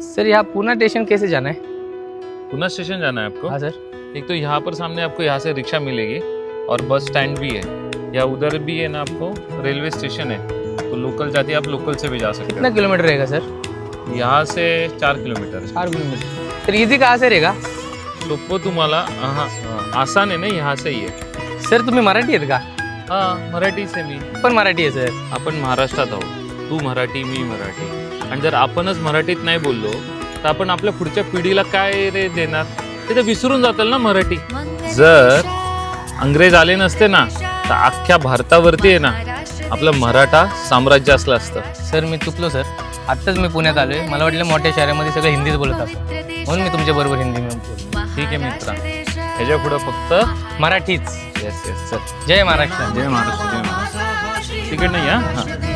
Sir यहाँ Poona station कैसे जाना है? पूना स्टेशन जाना है आपको? हाँ सर। एक तो यहाँ पर सामने आपको यहाँ से रिक्शा मिलेगी और बस स्टैंड भी है। या उधर भी है ना आपको रेलवे स्टेशन है। तो लोकल जाती है आप लोकल से भी जा सकते हैं। कितना किलोमीटर रहेगा सर? यहाँ से चार किलोमीटर। चार किलोमीटर। सर इजी कहाँ से रहेगा? सोपं तुम्हाला हा हा, आसान आहे ना यहाँ से ही आहे सर तुम्ही मराठी आहेत का? हा मराठीच आहे मी पण मराठी आहे सर। आपण महाराष्ट्रात आहोत। तू मराठी मी मराठी। आणि जर आपणच मराठीत नाही बोललो तर आपण आपल्या पुढच्या पिढीला काय रे देणार? ते तर विसरून जातील ना मराठी. जर अंग्रेज आले नसते ना तर अख्ख्या भारतावरती आहे ना आपलं मराठा साम्राज्य असलं असतं. सर मी चुकलो सर. आत्ताच मी पुण्यात आलो आहे मला वाटलं मोठ्या शहरामध्ये सगळं हिंदीच बोलत असतो म्हणून मी तुमच्या बरोबर हिंदी बोलतो. ठीक आहे मित्रा. ह्याच्या पुढं फक्त मराठीच. येस येस चल जय महाराष्ट्र. जय महाराष्ट्र जय महाराष्ट्र. तिकडे नाही हा.